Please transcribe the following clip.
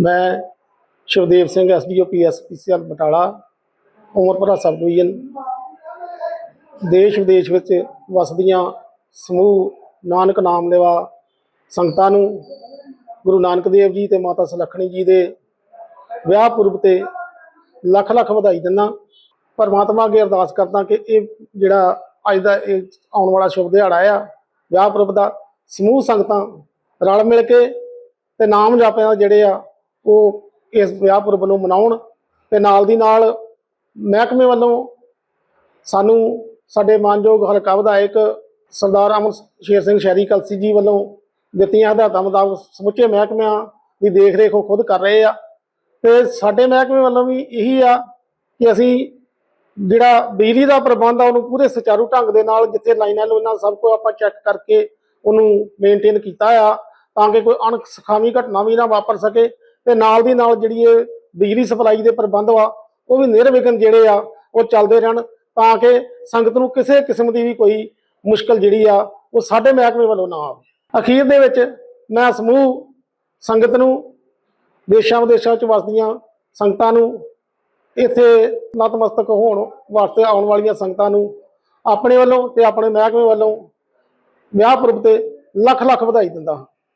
ਮੈਂ Shivdev Singh SDO PSPCL Batala, Umarpura sub division ਦੇਸ਼ ਵਿਦੇਸ਼ ਵਿੱਚ ਵਸਦੀਆਂ ਸਮੂਹ ਨਾਨਕ ਨਾਮ ਲੈਵਾ ਸੰਗਤਾਂ ਨੂੰ ਗੁਰੂ ਨਾਨਕ ਦੇਵ ਜੀ ਤੇ ਮਾਤਾ ਸੁਲੱਖਣੀ ਜੀ ਦੇ ਵਿਆਹ ਪੁਰਬ ਤੇ ਲੱਖ ਲੱਖ ਵਧਾਈ ਦਿੰਦਾ। ਪਰਮਾਤਮਾ ਅੱਗੇ ਅਰਦਾਸ ਕਰਦਾ ਕਿ ਇਹ ਜਿਹੜਾ ਅੱਜ ਦਾ ਇਹ ਆਉਣ ਵਾਲਾ ਸ਼ੁਭ ਦਿਹਾੜਾ ਆ, ਵਿਆਹ ਪੁਰਬ ਦਾ, ਸਮੂਹ ਸੰਗਤਾਂ ਰਲ ਮਿਲ ਕੇ ਤੇ ਨਾਮ ਜਾਪਿਆਂ ਜਿਹੜੇ ਆ ਉਹ ਇਸ ਵਿਆਹ ਪੁਰਬ ਨੂੰ ਮਨਾਉਣ ਤੇ ਨਾਲ ਦੀ ਨਾਲ ਮਹਿਕਮੇ ਵੱਲੋਂ ਸਾਨੂੰ ਸਾਡੇ ਮਾਨਯੋਗ ਹਲਕਾ ਵਿਧਾਇਕ ਸਰਦਾਰ ਅਮਰ ਸ਼ੇਰ ਸਿੰਘ ਸ਼ਹਿਰੀ ਕਲਸੀ ਜੀ ਵੱਲੋਂ ਦਿੱਤੀਆਂ ਹਦਾਇਤਾਂ ਮੁਤਾਬਕ ਸਮੁੱਚੇ ਮਹਿਕਮਿਆਂ ਦੀ ਦੇਖ ਰੇਖ ਉਹ ਖੁਦ ਕਰ ਰਹੇ ਆ। ਤੇ ਸਾਡੇ ਮਹਿਕਮੇ ਵੱਲੋਂ ਵੀ ਇਹੀ ਆ ਕਿ ਅਸੀਂ ਜਿਹੜਾ ਬਿਜਲੀ ਦਾ ਪ੍ਰਬੰਧ ਆ, ਉਹਨੂੰ ਪੂਰੇ ਸੁਚਾਰੂ ਢੰਗ ਦੇ ਨਾਲ ਜਿੱਥੇ ਲਾਈਨਾਂ ਲੂਈਨਾਂ ਸਭ ਕੁਝ ਆਪਾਂ ਚੈੱਕ ਕਰਕੇ ਉਹਨੂੰ ਮੇਨਟੇਨ ਕੀਤਾ ਆ, ਤਾਂ ਕਿ ਕੋਈ ਅਣਸਖਾਵੀ ਘਟਨਾ ਵੀ ਨਾ ਵਾਪਰ ਸਕੇ। ਤੇ ਨਾਲ ਦੀ ਨਾਲ ਜਿਹੜੀ ਇਹ ਬਿਜਲੀ ਸਪਲਾਈ ਦੇ ਪ੍ਰਬੰਧ ਵਾ, ਉਹ ਵੀ ਨਿਰਵਿਘਨ ਜਿਹੜੇ ਆ, ਉਹ ਚੱਲਦੇ ਰਹਿਣ ਤਾਂ ਕਿ ਸੰਗਤ ਨੂੰ ਕਿਸੇ ਕਿਸਮ ਦੀ ਵੀ ਕੋਈ ਮੁਸ਼ਕਲ ਜਿਹੜੀ ਆ, ਉਹ ਸਾਡੇ ਮਹਿਕਮੇ ਵੱਲੋਂ ਨਾ ਆਵੇ। ਅਖੀਰ ਦੇ ਵਿੱਚ ਮੈਂ ਸਮੂਹ ਸੰਗਤ ਨੂੰ ਦੇਸ਼ਾਂ ਵਿਦੇਸ਼ਾਂ ਵਿੱਚ ਵਸਦੀਆਂ ਸੰਗਤਾਂ ਨੂੰ ਇੱਥੇ ਨਤਮਸਤਕ ਹੋਣ ਵਾਸਤੇ ਆਉਣ ਵਾਲੀਆਂ ਸੰਗਤਾਂ ਨੂੰ ਆਪਣੇ ਵੱਲੋਂ ਤੇ ਆਪਣੇ ਮਹਿਕਮੇ ਵੱਲੋਂ ਵਿਆਹ ਪੁਰਬ ਤੇ ਲੱਖ ਲੱਖ ਵਧਾਈ ਦਿੰਦਾ ਹਾਂ।